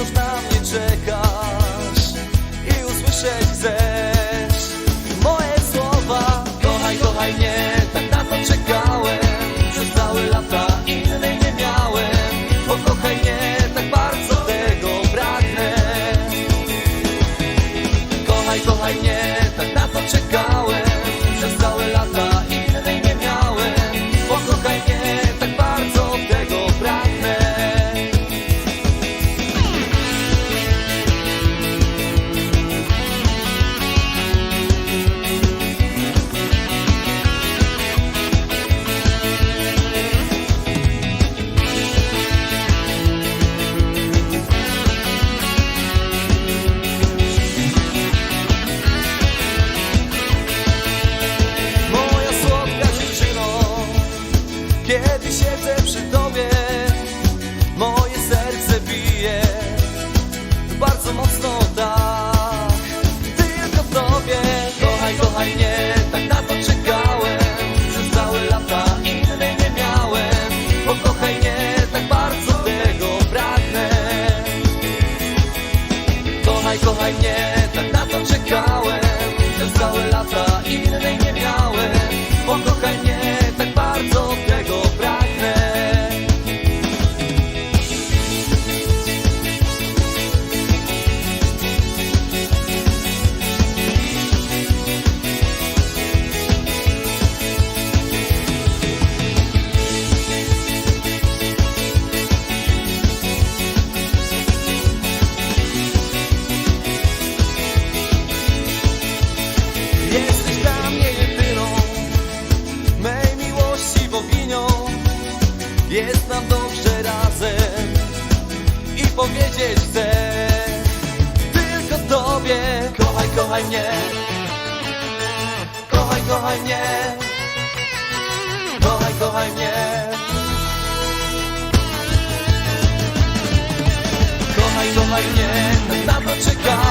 esos Kiedy siedzę przy tobie Moje serce bije. Bardzo mocno tak Tylko w tobie. Kochaj, kochaj mnie Tak na to czekałem. Przez całe lata Innej nie miałem. Pokochaj mnie Tak bardzo tego pragnę. Kochaj, kochaj mnie, tak na to czekałem. Przez całe lata innej nie miałem. Pokochaj mnie, dobrze razem I powiedzieć chcę. Tylko Tobie. Kochaj, kochaj mnie. Kochaj, kochaj mnie. Kochaj, kochaj mnie. Kochaj, kochaj mnie. Na to czekałem